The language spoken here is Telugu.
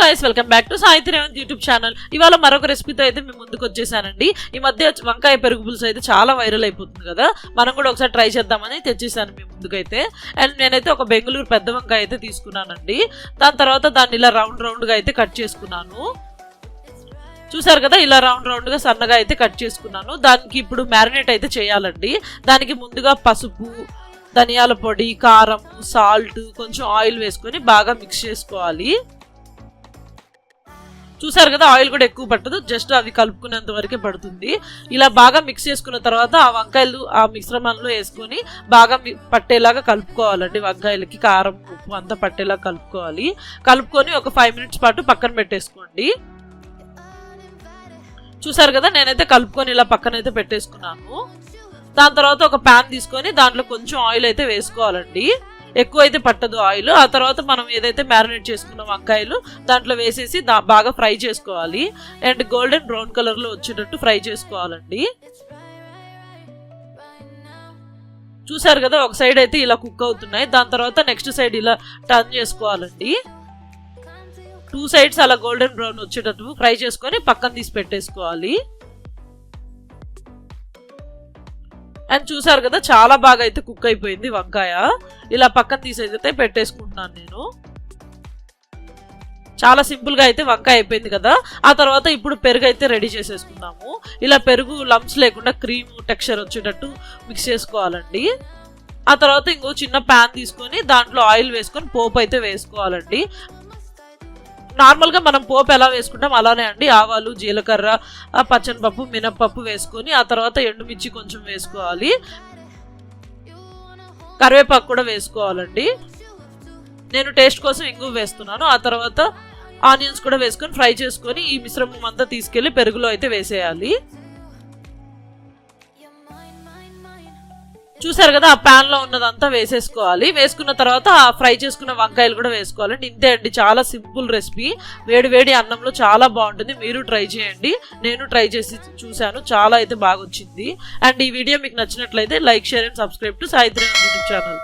Guys welcome back to Saitri Revanth YouTube channel ఇవాళ మరొక రెసిపీతో అయితే మేము ముందుకు వచ్చేసానండి. ఈ మధ్య వంకాయ పెరుగు పులుసు అయితే చాలా వైరల్ అయిపోతుంది కదా. మనం కూడా ఒకసారి ట్రై చేద్దామని తెచ్చేసాను మేము ముందుకైతే. అండ్ నేనైతే ఒక బెంగళూరు పెద్ద వంకాయ అయితే తీసుకున్నానండి. దాని తర్వాత దాన్ని ఇలా రౌండ్ రౌండ్గా అయితే కట్ చేసుకున్నాను. చూసారు కదా ఇలా రౌండ్ రౌండ్గా సన్నగా అయితే కట్ చేసుకున్నాను. దానికి ఇప్పుడు మ్యారినేట్ అయితే చేయాలండి. దానికి ముందుగా పసుపు ధనియాల పొడి కారం సాల్ట్ కొంచెం ఆయిల్ వేసుకొని బాగా మిక్స్ చేసుకోవాలి. చూసారు కదా ఆయిల్ కూడా ఎక్కువ పట్టదు జస్ట్ అవి కలుపుకునేంత వరకే పడుతుంది. ఇలా బాగా మిక్స్ చేసుకున్న తర్వాత ఆ వంకాయలు ఆ మిశ్రమంలో వేసుకొని బాగా పట్టేలాగా కలుపుకోవాలండి. వంకాయలకి కారం ఉప్పు అంతా పట్టేలాగా కలుపుకోవాలి. కలుపుకొని ఒక ఫైవ్ మినిట్స్ పాటు పక్కన పెట్టేసుకోండి. చూసారు కదా నేనైతే కలుపుకొని ఇలా పక్కనైతే పెట్టేసుకున్నాను. దాని తర్వాత ఒక ప్యాన్ తీసుకొని దాంట్లో కొంచెం ఆయిల్ అయితే వేసుకోవాలండి. ఎక్కువ అయితే పట్టదు ఆయిల్ ఆ తర్వాత మనం ఏదైతే మ్యారినేట్ చేసుకున్న వంకాయలు దాంట్లో వేసేసి బాగా ఫ్రై చేసుకోవాలి. అండ్ గోల్డెన్ బ్రౌన్ కలర్లో వచ్చేటట్టు ఫ్రై చేసుకోవాలండి. చూసారు కదా ఒక సైడ్ అయితే ఇలా కుక్ అవుతున్నాయి. దాని తర్వాత నెక్స్ట్ సైడ్ ఇలా టర్న్ చేసుకోవాలండి. టూ సైడ్స్ అలా గోల్డెన్ బ్రౌన్ వచ్చేటట్టు ఫ్రై చేసుకొని పక్కన తీసి పెట్టేసుకోవాలి. అండ్ చూసారు కదా చాలా బాగా అయితే కుక్ అయిపోయింది వంకాయ. ఇలా పక్కన తీసేదైతే పెట్టేసుకుంటున్నాను నేను. చాలా సింపుల్గా అయితే వంకాయ అయిపోయింది కదా. ఆ తర్వాత ఇప్పుడు పెరుగు అయితే రెడీ చేసేసుకున్నాము ఇలా పెరుగు లంప్స్ లేకుండా క్రీమ్ టెక్స్చర్ వచ్చేటట్టు మిక్స్ చేసుకోవాలండి. ఆ తర్వాత ఇంకో చిన్న ప్యాన్ తీసుకొని దాంట్లో ఆయిల్ వేసుకొని పోపు అయితే వేసుకోవాలండి. నార్మల్గా మనం పోపు ఎలా వేసుకుంటాం అలానే అండి. ఆవాలు జీలకర్ర పచ్చనిపప్పు మినప్పప్పు వేసుకొని ఆ తర్వాత ఎండుమిర్చి కొంచెం వేసుకోవాలి. కరివేపాకు కూడా వేసుకోవాలండి. నేను టేస్ట్ కోసం ఇంగువ వేస్తున్నాను. ఆ తర్వాత ఆనియన్స్ కూడా వేసుకొని ఫ్రై చేసుకొని ఈ మిశ్రమం అంతా తీసుకెళ్ళి పెరుగులో అయితే వేసేయాలి. చూసారు కదా ఆ ప్యాన్లో ఉన్నదంతా వేసేసుకోవాలి. వేసుకున్న తర్వాత ఆ ఫ్రై చేసుకున్న వంకాయలు కూడా వేసుకోవాలండి ఇంతే అండి చాలా సింపుల్ రెసిపీ. వేడి వేడి అన్నంలో చాలా బాగుంటుంది. మీరు ట్రై చేయండి. నేను ట్రై చేసి చూశాను. చాలా అయితే బాగా వచ్చింది అండ్ ఈ వీడియో మీకు నచ్చినట్లయితే like share and subscribe to Saitri YouTube channel.